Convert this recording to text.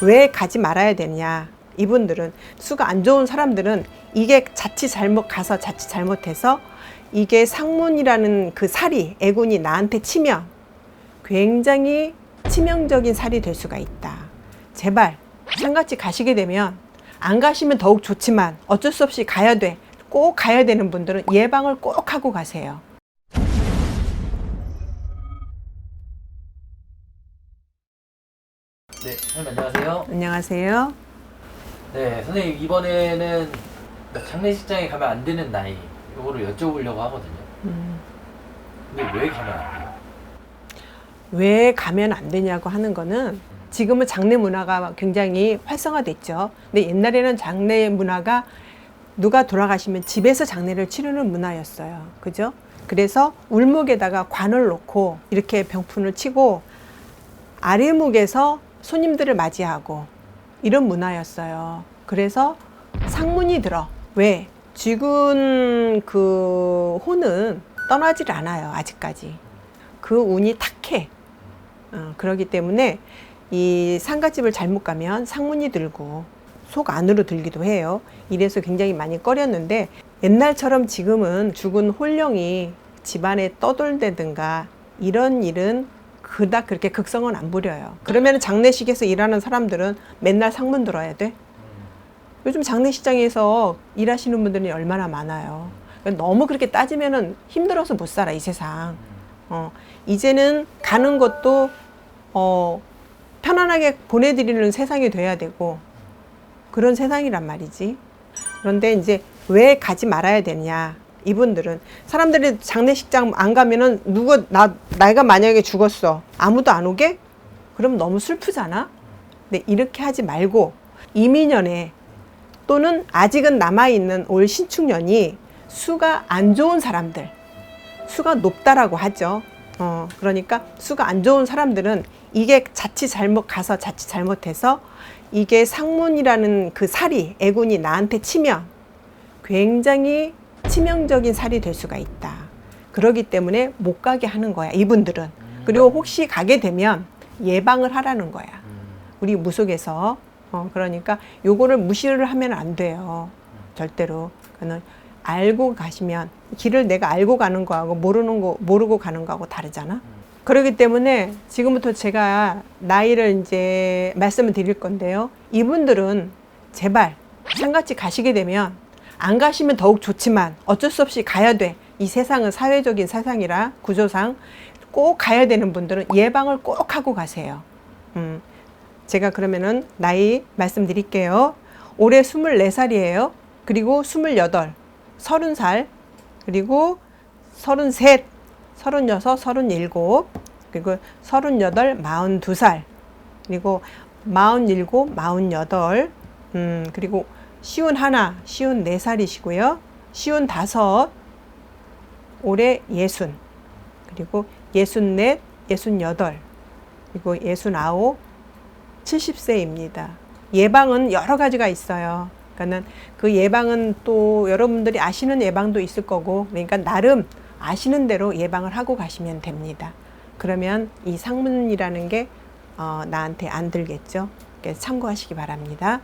왜 가지 말아야 되냐? 이분들은 수가 안 좋은 사람들은 이게 자칫 잘못 가서 자칫 잘못해서 이게 상문이라는 그 살이 애군이 나한테 치면 굉장히 치명적인 살이 될 수가 있다. 제발 상같이 가시게 되면 안 가시면 더욱 좋지만 어쩔 수 없이 가야 돼. 꼭 가야 되는 분들은 예방을 꼭 하고 가세요. 네, 선생님 안녕하세요. 안녕하세요. 네, 선생님 이번에는 장례식장에 가면 안 되는 나이 이거를 여쭤보려고 하거든요. 음, 근데 왜 가면 안 돼요? 왜 가면 안 되냐고 하는 거는 지금은 장례 문화가 굉장히 활성화됐죠. 근데 옛날에는 장례 문화가 누가 돌아가시면 집에서 장례를 치르는 문화였어요. 그죠? 그래서 울목에다가 관을 놓고 이렇게 병풍을 치고 아래목에서 손님들을 맞이하고 이런 문화였어요. 그래서 상문이 들어. 왜? 죽은 그 혼은 떠나질 않아요. 아직까지. 그 운이 탁해. 어, 그러기 때문에 이 상가집을 잘못 가면 상문이 들고 속 안으로 들기도 해요. 이래서 굉장히 많이 꺼렸는데 옛날처럼 지금은 죽은 홀령이 집안에 떠돌대든가 이런 일은 그닥 그렇게 극성은 안 부려요. 그러면 장례식에서 일하는 사람들은 맨날 상문 들어야 돼. 요즘 장례식장에서 일하시는 분들이 얼마나 많아요. 너무 그렇게 따지면은 힘들어서 못 살아 이 세상. 어, 이제는 가는 것도 어, 편안하게 보내드리는 세상이 돼야 되고 그런 세상이란 말이지. 그런데 이제 왜 가지 말아야 되냐? 이분들은 사람들이 장례식장 안 가면은 누가 나 내가 만약에 죽었어 아무도 안 오게? 그럼 너무 슬프잖아. 근데 이렇게 하지 말고 이민년에 또는 아직은 남아 있는 올 신축년이 수가 안 좋은 사람들 수가 높다라고 하죠. 어, 그러니까 수가 안 좋은 사람들은 이게 자칫 잘못 가서 자칫 잘못해서 이게 상문이라는 그 살이 애군이 나한테 치면 굉장히 치명적인 살이 될 수가 있다. 그러기 때문에 못 가게 하는 거야, 이분들은. 그리고 혹시 가게 되면 예방을 하라는 거야. 우리 무속에서. 어, 그러니까 요거를 무시를 하면 안 돼요. 절대로. 그는 알고 가시면 길을 내가 알고 가는 거하고 모르는 거 모르고 가는 거하고 다르잖아. 그렇기 때문에 지금부터 제가 나이를 이제 말씀을 드릴 건데요. 이분들은 제발 상같이 가시게 되면 안 가시면 더욱 좋지만 어쩔 수 없이 가야 돼. 이 세상은 사회적인 세상이라 구조상 꼭 가야 되는 분들은 예방을 꼭 하고 가세요. 음, 제가 그러면은 나이 말씀드릴게요. 올해 24살이에요. 그리고 28, 30살, 그리고 33, 36, 37, 그리고 38, 42살, 그리고 47, 48, 음, 그리고 쉬운 하나, 쉬운 네 살이시고요. 쉬운 다섯, 올해 예순, 그리고 예순 넷, 예순 여덟, 그리고 예순 아홉, 70세입니다. 예방은 여러 가지가 있어요. 그러니까는 그 예방은 또 여러분들이 아시는 예방도 있을 거고, 그러니까 나름 아시는 대로 예방을 하고 가시면 됩니다. 그러면 이 상문이라는 게 어, 나한테 안 들겠죠. 참고하시기 바랍니다.